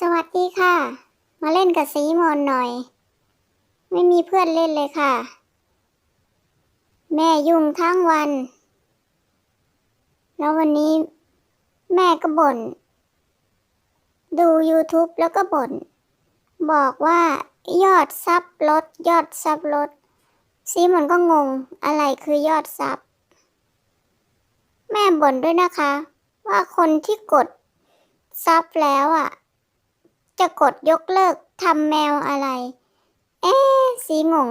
สวัสดีค่ะ มาเล่นกับสีมอนหน่อย ไม่มีเพื่อนเล่นเลยค่ะ แม่ยุ่งทั้งวัน แล้ววันนี้ แม่ก็บ่น ดู YouTube แล้วก็บ่น บอกว่ายอดซับลด ยอดซับลดซีมอนก็งงอะไรคือยอดซับ แม่บ่นด้วยนะคะ ว่าคนที่กดซับแล้วอะ จะกดยกเลิกทำแมวอะไร เอ๊สีงง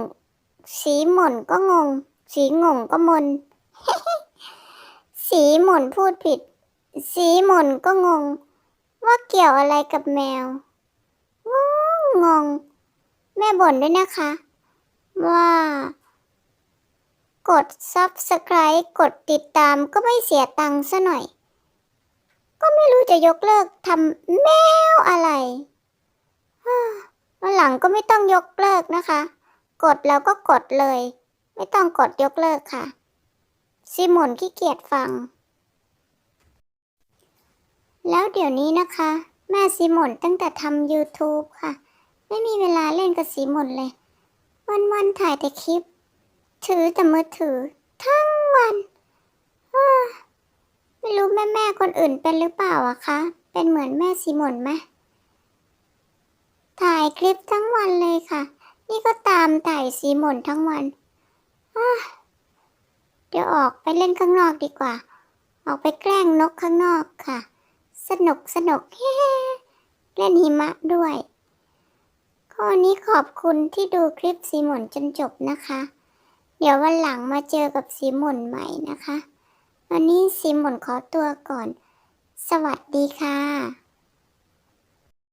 สีหม่นก็งง สีงงก็มน สีหม่นพูดผิด สีหม่นก็งง ว่าเกี่ยวอะไรกับแมว งงงง แม่บ่นด้วยนะคะ ว่า กด Subscribe กดติดตามก็ไม่เสียตังค์ซะหน่อย ก็ไม่รู้จะยกเลิกทำแมวอะไร หลังก็ไม่ต้องยกเลิกนะคะ กดแล้วก็กดเลย ไม่ต้องกดยกเลิกค่ะ ซิมอนขี้เกียจฟัง แล้วเดี๋ยวนี้นะคะ แม่ซิมอนตั้งแต่ทำ YouTube ค่ะ ไม่มีเวลาเล่นกับซีมอนเลย วันๆถ่ายแต่คลิป ถือแต่มือถือ ทั้งวันไม่รู้แม่แม่คนอื่นเป็นหรือเปล่าอะคะ เป็นเหมือนแม่ซีมอนไหมายคลิปทั้งวันเลยค่ะ นี่ก็ตามถ่ายซีหม่นทั้งวันเดี๋ยวออกไปเล่นข้างนอกดีกว่า ออกไปแกล้งนกข้างนอกค่ะ สนุกสนุกเฮ้เล่นหิมะด้วยก็วันนี้ขอบคุณที่ดูคลิปซีหม่นจนจบนะคะ เดี๋ยววันหลังมาเจอกับซีหม่นใหม่นะคะ วันนี้ซีหม่นขอตัวก่อน สวัสดีค่ะ